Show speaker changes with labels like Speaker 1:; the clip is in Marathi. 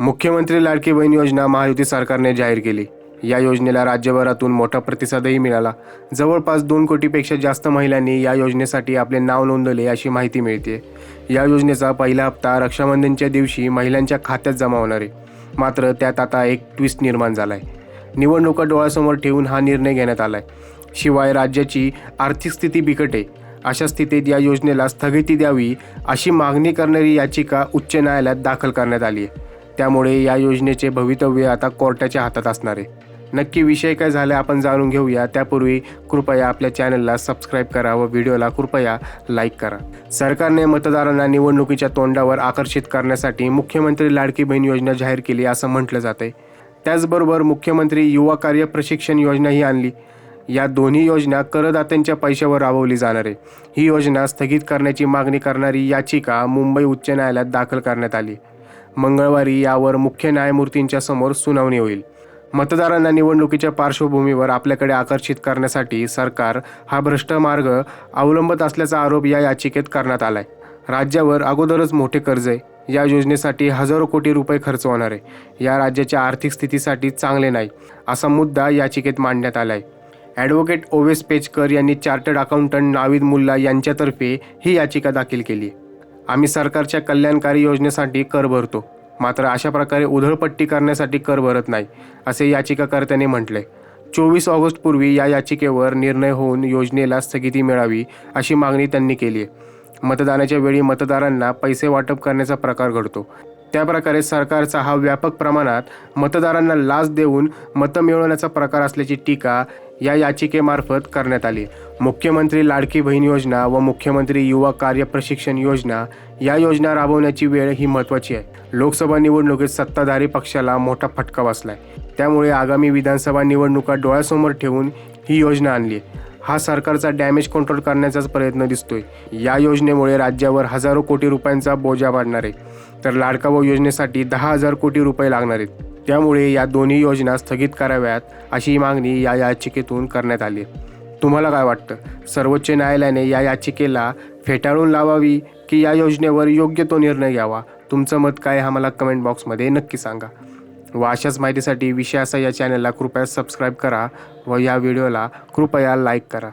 Speaker 1: मुख्यमंत्री लाडकी बहीण योजना महायुती सरकारने जाहीर केली. या योजनेला राज्यभरातून मोठा प्रतिसादही मिळाला. जवळपास दोन कोटीपेक्षा जास्त महिलांनी या योजनेसाठी आपले नाव नोंदवले अशी माहिती मिळते या योजनेचा पहिला हप्ता रक्षाबंधनच्या दिवशी महिलांच्या खात्यात जमा होणार आहे. मात्र त्यात आता एक ट्विस्ट निर्माण झाला आहे निवडणुका डोळ्यासमोर ठेवून हा निर्णय घेण्यात आला आहे शिवाय राज्याची आर्थिक स्थिती बिकट आहे. अशा स्थितीत या योजनेला स्थगिती द्यावी अशी मागणी करणारी याचिका उच्च न्यायालयात दाखल करण्यात आली आहे. त्यामुळे या योजनेचे भवितव्य आता कोर्टाच्या हातात असणार आहे. नक्की विषय काय झाला आपण जाणून घेऊया. त्यापूर्वी कृपया आपल्या चॅनलला सबस्क्राईब करा व व्हिडिओला कृपया लाईक करा. सरकारने मतदारांना निवडणुकीच्या तोंडावर आकर्षित करण्यासाठी मुख्यमंत्री लाडकी बहीण योजना जाहीर केली असं म्हटलं जात आहे त्याचबरोबर मुख्यमंत्री युवा कार्य प्रशिक्षण योजनाही आणली. या दोन्ही योजना करदात्यांच्या पैशावर राबवली जाणार आहे. ही योजना स्थगित करण्याची मागणी करणारी याचिका मुंबई उच्च न्यायालयात दाखल करण्यात आली. मंगळवारी यावर मुख्य न्यायमूर्तींच्या समोर सुनावणी होईल. मतदारांना निवडणुकीच्या पार्श्वभूमीवर आपल्याकडे आकर्षित करण्यासाठी सरकार हा भ्रष्ट मार्ग अवलंबत असल्याचा आरोप या याचिकेत करण्यात आलाय. राज्यावर अगोदरच मोठे कर्ज आहे. या योजनेसाठी हजारो कोटी रुपये खर्च होणार आहे. या राज्याच्या आर्थिक स्थितीसाठी चांगले नाही असा मुद्दा याचिकेत मांडण्यात आला आहे ॲडव्होकेट ओवेस पेचकर यांनी चार्टर्ड अकाउंटंट नाविद मुल्ला यांच्यातर्फे ही याचिका दाखल केली आम्ही सरकारच्या कल्याणकारी योजनेसाठी कर भरतो. मात्र अशा प्रकारे उधळपट्टी करण्यासाठी कर भरत नाही असे याचिकाकर्त्याने म्हटले. चोवीस ऑगस्टपूर्वी या याचिकेवर निर्णय होऊन योजनेला स्थगिती मिळावी अशी मागणी त्यांनी केली आहे मतदानाच्या वेळी मतदारांना पैसे वाटप करण्याचा प्रकार घडतो. त्याप्रकारे सरकारचा हा व्यापक प्रमाणात मतदारांना लाच देऊन मतं मिळवण्याचा प्रकार असल्याची टीका या याचिकेमार्फत करण्यात आली. मुख्यमंत्री लाडकी बहीण योजना व मुख्यमंत्री युवा कार्य प्रशिक्षण योजना या योजना राबवण्याची वेळ ही महत्त्वाची आहे. लोकसभा निवडणुकीत सत्ताधारी पक्षाला मोठा फटका बसलाय. त्यामुळे आगामी विधानसभा निवडणुका डोळ्यासमोर ठेवून ही योजना आणली. हा सरकारचा डॅमेज कंट्रोल करण्याचाच प्रयत्न दिसतोय. या योजनेमुळे राज्यावर हजारो कोटी रुपयांचा बोजा वाढणार आहे. तर लाडका योजनेसाठी दहा हजार कोटी रुपये लागणार आहेत. त्यामुळे या दोन्ही योजना स्थगित कराव्यात अशी मागणी या याचिकेतून करण्यात आली. तुम्हाला काय वाटतं? सर्वोच्च न्यायालयाने या याचिकेला फेटाळून लावावी की या योजनेवर योग्य तो निर्णय घ्यावा? तुमचं मत काय हा मला कमेंट बॉक्समध्ये नक्की सांगा. व अशाच माहितीसाठी विषयाचा या चॅनलला कृपया सबस्क्राईब करा व या व्हिडिओला कृपया लाईक करा.